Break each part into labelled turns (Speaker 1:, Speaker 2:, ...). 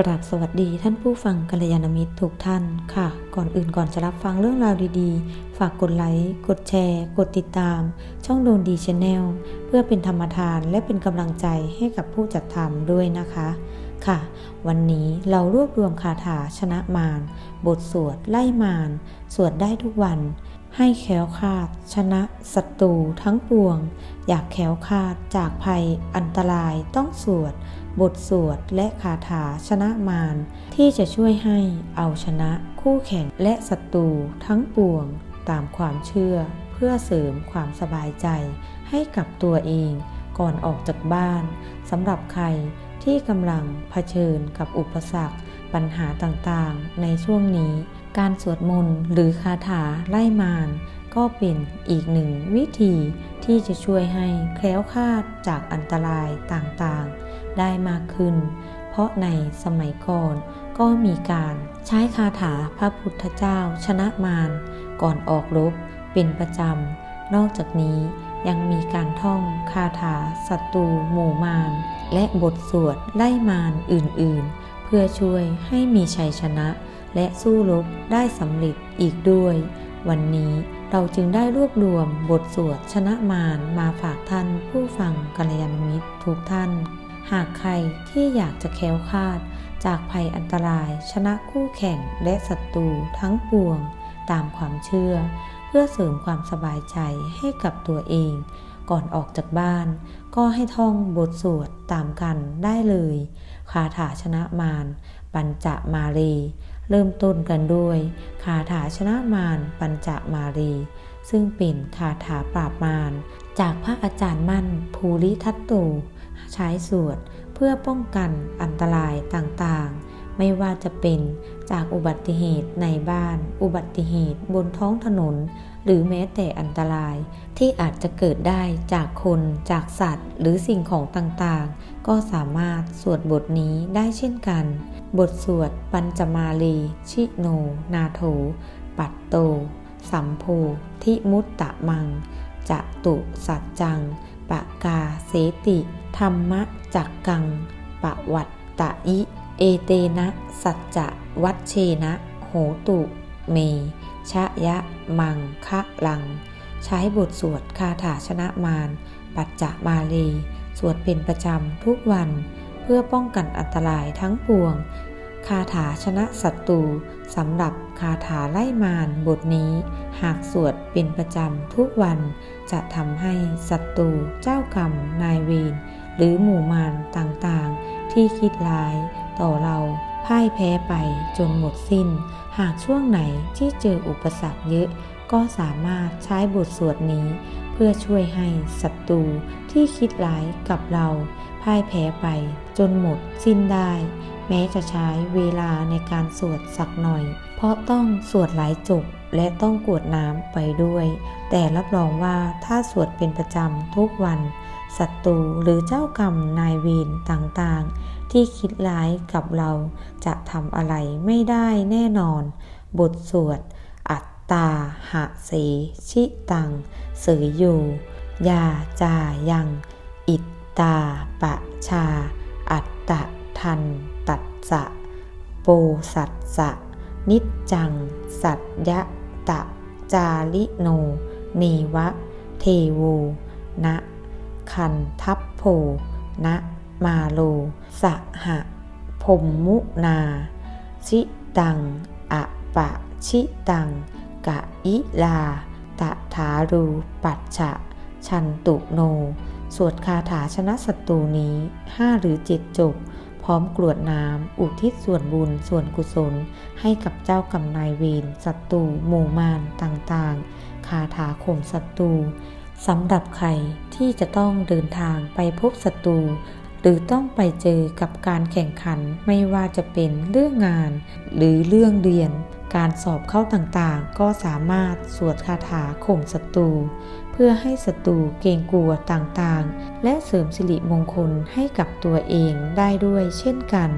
Speaker 1: กราบสวัสดีท่านผู้ฟังกัลยาณมิตรทุกท่านค่ะ ก่อนอื่นก่อนจะรับฟังเรื่องราวดีๆ ฝากกดไลค์ กดแชร์ กดติดตาม ช่องโดนดีชาแนลเพื่อเป็นธรรมทานและเป็นกำลังใจให้กับผู้จัดทำด้วยนะคะ ค่ะ วันนี้เรารวบรวมคาถาชนะมาร บทสวดไล่มาร สวดได้ทุกวัน ให้แคล้วคาด ชนะศัตรูทั้งปวง อยากแคล้วคาดจากภัยอันตรายต้องสวด บทสวดและคาถาชนะมารที่จะช่วยให้เอาชนะคู่แข่งและศัตรูทั้งปวงตามความเชื่อเพื่อเสริมความสบายใจให้กับตัวเองก่อนออกจากบ้านสำหรับใครที่กำลังเผชิญกับอุปสรรค ปัญหาต่างๆ ในช่วงนี้ การสวดมนต์หรือคาถาไล่มารก็เป็นอีกหนึ่งวิธีที่จะช่วยให้แคล้วคลาดจากอันตรายต่างๆ ได้มากขึ้น เพราะในสมัยก่อนก็มีการใช้คาถาพระพุทธเจ้าชนะมารก่อนออกรบเป็นประจำ นอกจากนี้ยังมีการท่องคาถาศัตรูหมู่มาร และบทสวดไล่มารอื่นๆ เพื่อช่วยให้มีชัยชนะ และสู้รบได้สำเร็จอีกด้วย วันนี้เราจึงได้รวบรวมบทสวดชนะมารมาฝากท่านผู้ฟังกัลยาณมิตรทุกท่าน หากใครที่อยากจะแค้วคลาด จากภัยอันตรายชนะคู่แข่งและศัตรูทั้งปวง ตามความเชื่อ เพื่อเสริมความสบายใจให้กับตัวเอง ก่อนออกจากบ้าน ก็ให้ท่องบทสวดตามกันได้เลยคาถาชนะมารปัญจมารี เริ่มต้นกันด้วยคาถาชนะมารปัญจมารี ซึ่งเป็นคาถาปราบมารจากพระอาจารย์มั่นภูริทัตโต ใช้สวดเพื่อป้องกันอันตรายต่างๆ ไม่ว่าจะเป็นจากอุบัติเหตุในบ้าน อุบัติเหตุบนท้องถนน หรือแม้แต่อันตรายที่อาจจะเกิดได้จากคนจากสัตว์ หรือสิ่งของต่างๆ ก็สามารถสวดบทนี้ได้เช่นกัน บทสวดปัญจมาลี ชิโน นาโถ ปัตโต สัมโพทิมุตตะมังจะตุสัจจัง ปะกาเสติ ธรรมะจักกัง ปะวัตตะอิ เอเตนะ สัจจะวัชเชนะ โหตุเม ชะยะ มังคะลัง ใช้บทสวดคาถาชนะมาร ปัจจะมาลี สวดเป็นประจำทุกวัน เพื่อป้องกันอันตรายทั้งปวง คาถาชนะศัตรูสำหรับ คาถาไล่มารบทนี้ หากสวดเป็นประจำทุกวัน จะทำให้ศัตรูเจ้ากรรมนายเวรหรือหมู่มารต่างๆ ที่คิดร้ายต่อเราพ่ายแพ้ไปจนหมดสิ้น หากช่วงไหนที่เจออุปสรรคเยอะ ก็สามารถใช้บทสวดนี้ เพื่อช่วยให้ศัตรูที่คิดร้ายกับเราพ่ายแพ้ไปจนหมดสิ้นได้ แม้จะใช้เวลาในการสวดสักหน่อย เพราะต้องสวดหลายจบและต้องกวดน้ำไปด้วย แต่รับรองว่าถ้าสวดเป็นประจำทุกวันศัตรูหรือเจ้ากรรมนายเวรต่างๆ ที่คิดร้ายกับเราจะทำอะไรไม่ได้แน่นอน บทสวด อัตตาหะเสชิตัง เสยอยู่ ยาจายัง อิตตาปะชา อัตตะ ทัน ตัดสะ โปสัตสะ นิจจัง สัตยะตะ จาลิโน เนวะ เทโวนะคันทัพโพนะมาโล สหะพมมุนา ชิตัง อะปะ ชิตัง กะอิลา ตะถารู ปัจฉะ ชันตุโน สวดคาถาชนะศัตรูนี้5หรือ7จบ พร้อมกรวดน้ำอุทิศส่วนบุญส่วนกุศล ให้กับเจ้ากรรมนายเวรศัตรูหมู่มารต่างๆ คาถาข่มศัตรูสำหรับใครที่จะต้องเดินทางไปพบศัตรูหรือต้องไปเจอกับการแข่งขันไม่ว่าจะเป็นเรื่องงาน หรือเรื่องเรียน การสอบเข้าต่างๆ ก็สามารถสวดคาถาข่มศัตรูเพื่อให้ศัตรูเกรงกลัวต่างๆ และเสริมสิริมงคลให้กับตัวเองได้ด้วยเช่นกัน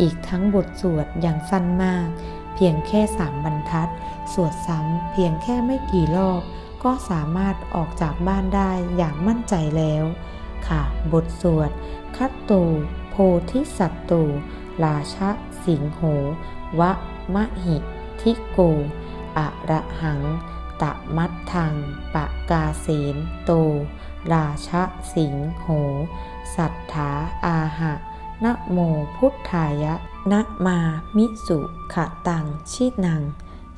Speaker 1: อีกทั้งบทสวดอย่างสั้นมาก เพียงแค่สามบรรทัด สวดซ้ำเพียงแค่ไม่กี่รอบ ก็สามารถออกจากบ้านได้อย่างมั่นใจแล้ว ค่ะ บทสวด คัตโตโพธิสัตตรราชะสิงโหวะมะหิ ทิโกอะระหัง ตะมัดทัง ปะกาเสนโต ราชะสิงโห สัทธาอาหะนะโมพุทธายะนะมามิสุขะตังชินัง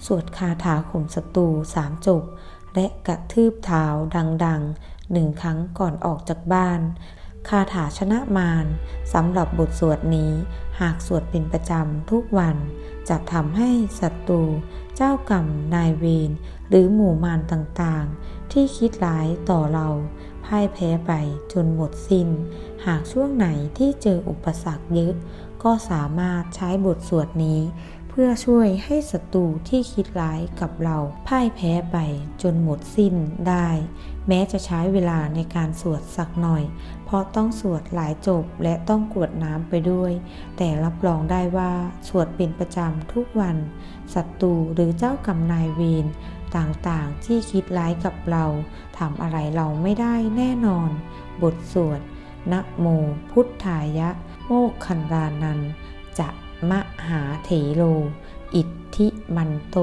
Speaker 1: สวดคาถาข่มศัตรูสามจบ และกระทืบเท้าดังๆหนึ่งครั้งก่อนออกจากบ้าน คาถาชนะมารสำหรับบทสวดนี้ หากสวดเป็นประจำทุกวัน จะทำให้ศัตรู เจ้ากรรมนายเวรหรือหมู่มารต่างๆ ที่คิดร้ายต่อเราพ่ายแพ้ไปจนหมดสิน้น หากช่วงไหนที่เจออุปสรรคเยอะ ก็สามารถใช้บทสวดนี้ พื่อช่วยให้ศัตรูที่คิดร้ายกับเราพ่ายแพ้ไปจนหมดสิ้นได้ แม้จะใช้เวลาในการสวดสักหน่อย เพราะต้องสวดหลายจบและต้องกรวดน้ำไปด้วย แต่รับรองได้ว่าสวดเป็นประจำทุกวันศัตรูหรือเจ้ากรรมนายเวรต่างๆ ที่คิดร้ายกับเราทำอะไรเราไม่ได้แน่นอน บทสวดนะโมพุทธายะ โมกขันรานันจะ มหาเถโล อิทธิมันโต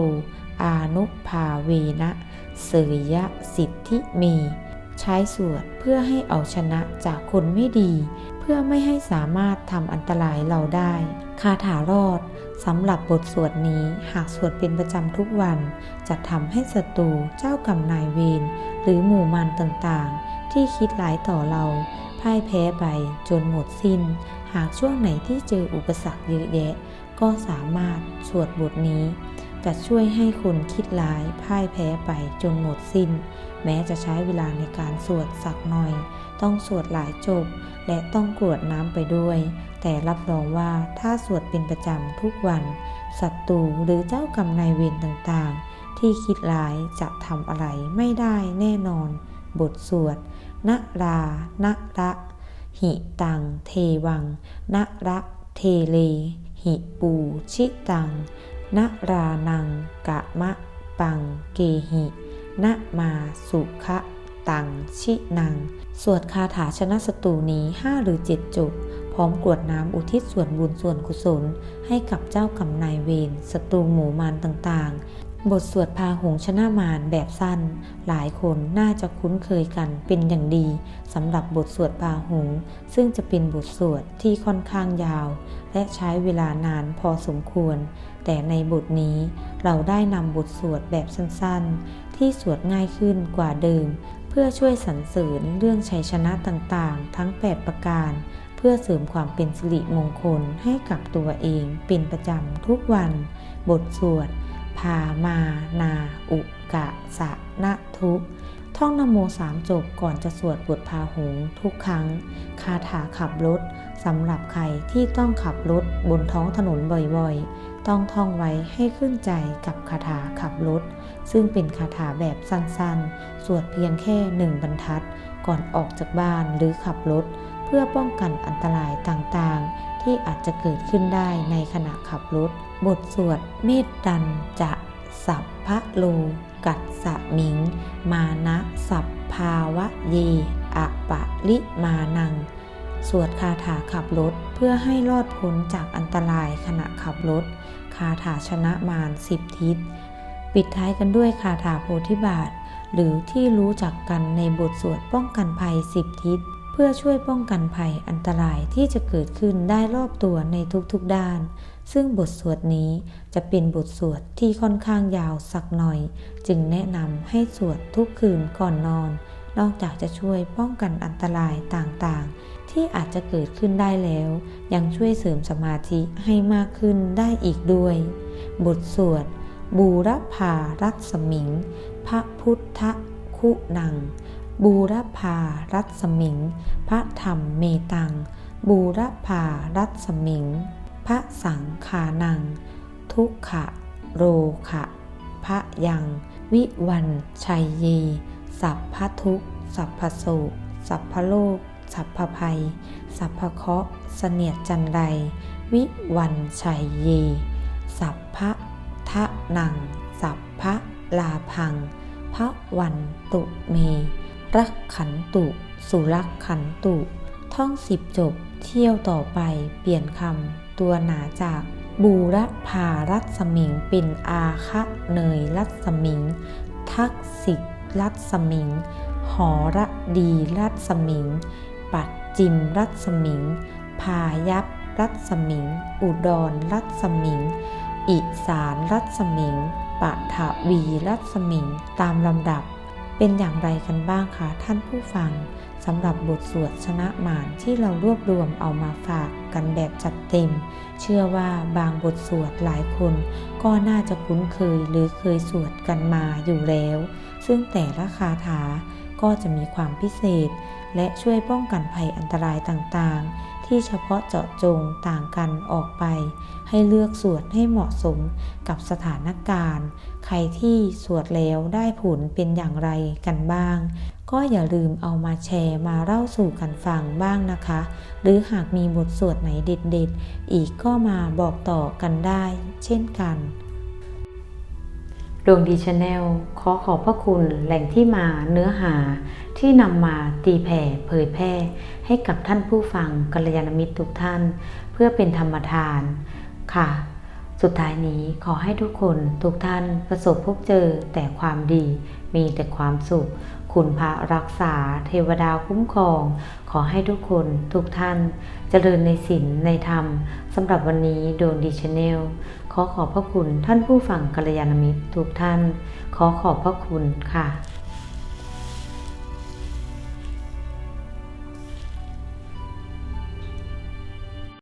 Speaker 1: อานุภาเวนะเสยยะสิทธิเม ใช้สวดเพื่อให้เอาชนะจากคนไม่ดี เพื่อไม่ให้สามารถทำอันตรายเราได้ คาถารอดสำหรับบทสวดนี้หากสวดเป็นประจำทุกวัน จะทำให้ศัตรูเจ้ากรรมนายเวรหรือหมู่มารต่างๆ ที่คิดร้ายต่อเรา พ่ายแพ้ไปจนหมดสิ้น หากช่วงไหนที่เจออุปสรรคเยอะแยะ ก็สามารถสวดบทนี้ จะช่วยให้คนคิดร้ายพ่ายแพ้ไปจนหมดสิ้น แม้จะใช้เวลาในการสวดสักหน่อย ต้องสวดหลายจบ และต้องกรวดน้ำไปด้วย แต่รับรองว่าถ้าสวดเป็นประจำทุกวันศัตรูหรือเจ้ากรรมนายเวรต่างๆ ที่คิดร้ายจะทำอะไรไม่ได้แน่นอน บทสวด นะรานะระหิตัง เทวังนะระเทเล หิปูชิตังนะรานัง กะมะ ปัง เกหินะมาสุขะตัง ชินัง สวดคาถาชนะศัตรูนี้5หรือ7จบ พร้อมกรวดน้ำอุทิศส่วนบุญส่วนกุศล ให้กับเจ้ากรรมนายเวรศัตรูหมู่มารต่างๆ บทสวดพาหงชนะมารแบบสั้น หลายคนน่าจะคุ้นเคยกันเป็นอย่างดีสำหรับบทสวดพาหง ซึ่งจะเป็นบทสวดที่ค่อนข้างยาว และใช้เวลานานพอสมควร แต่ในบทนี้เราได้นำบทสวดแบบสั้นๆ ที่สวดง่ายขึ้นกว่าเดิม เพื่อช่วยสรรเสริญเรื่องชัยชนะต่างๆ ทั้ง 8 ประการ เพื่อเสริมความเป็นสิริมงคลให้กับตัวเองเป็นประจำทุกวัน บทสวดามานาอุกะสะนะทุกท่องนโมสามจบก่อนจะสวดบทพาหงทุกครั้ง คาถาขับรถสำหรับใครที่ต้องขับรถบนท้องถนนบ่อยๆ ต้องท่องไว้ให้ขึ้นใจกับคาถาขับรถ ซึ่งเป็นคาถาแบบสั้นๆ สวดเพียงแค่หนึ่งบรรทัด ก่อนออกจากบ้านหรือขับรถ เพื่อป้องกันอันตรายต่างๆ ที่อาจจะเกิดขึ้นได้ในขณะขับรถ บทสวดเมตตันจะสัพพะโล กัสสะมิง มานะสัพภาวะเยอะปะลิมานัง สวดคาถาขับรถเพื่อให้รอดพ้นจากอันตรายขณะขับรถ คาถาชนะมารสิบทิศ ปิดท้ายกันด้วยคาถาโพธิบาท หรือที่รู้จักกันในบทสวดป้องกันภัยสิบทิศ เพื่อช่วยป้องกันภัยอันตรายที่จะเกิดขึ้นได้รอบตัวในทุกๆด้าน ซึ่งบทสวดนี้จะเป็นบทสวดที่ค่อนข้างยาวสักหน่อย จึงแนะนำให้สวดทุกคืนก่อนนอน นอกจากจะช่วยป้องกันอันตรายต่างๆ ที่อาจจะเกิดขึ้นได้แล้ว ยังช่วยเสริมสมาธิให้มากขึ้นได้อีกด้วย บทสวดบูรพารัศมิง พระพุทธคุณัง บูรพารัศมิง พระธรรมเมตัง บูรพารัศมิง พระสังขานัง ทุกขะ โรขะ พระยัง วิวันชัยเย สัพพทุกสัพพโศกสัพพโลก สัพพภัย สัพพเคาะเสนียดจันไรวิวันชัยเย สัพพะทะนัง สัพพะลาพังพระวันตุเม รักขันตุ สุรักขันตุ ท่องสิบจบ เที่ยวต่อไป เปลี่ยนคำ ตัวหนาจาก บูรพารัศมิง เปินอาคะเนยรัศมิง ทักษิกรัศมิง หอระดีรัศมิง ปัดจิมรัศมิง พายัพรัศมิง อุดรรัศมิง อิสานรัศมิงปะถวีรัศมิง ตามลำดับ เป็นอย่างไรกันบ้างคะท่านผู้ฟังสำหรับบทสวดชนะมารที่เรารวบรวมเอามาฝากกันแบบจัดเต็ม เชื่อว่าบางบทสวดหลายคน ก็น่าจะคุ้นเคยหรือเคยสวดกันมาอยู่แล้ว ซึ่งแต่ละคาถาก็จะมีความพิเศษ และช่วยป้องกันภัยอันตรายต่างๆ ที่เฉพาะเจาะจงต่างกันออกไป ให้เลือกสวดให้เหมาะสมกับสถานการณ์ ใครที่สวดแล้วได้ผลเป็นอย่างไรกันบ้าง ก็อย่าลืมเอามาแชร์มาเล่าสู่กันฟังบ้างนะคะ หรือหากมีบทสวดไหนเด็ดๆ อีกก็มาบอกต่อกันได้ เช่นกัน ดวงดีชาแนลขอขอบพระคุณแหล่งที่มาเนื้อหาที่นำมาตีแผ่เผยแพร่ ให้กับท่านผู้ฟังกัลยาณมิตรทุกท่าน เพื่อเป็นธรรมทาน ค่ะ สุดท้ายนี้ขอให้ทุกคนทุกท่านประสบพบเจอแต่ความดี มีแต่ความสุข คุณพระรักษาเทวดาคุ้มครอง ขอให้ทุกคนทุกท่าน เจริญในศีลในธรรมสำหรับวันนี้ดวงดีชาแนล ขอขอบพระคุณท่านผู้ฟังกัลยาณมิตรทุกท่าน ขอขอบพระคุณค่ะ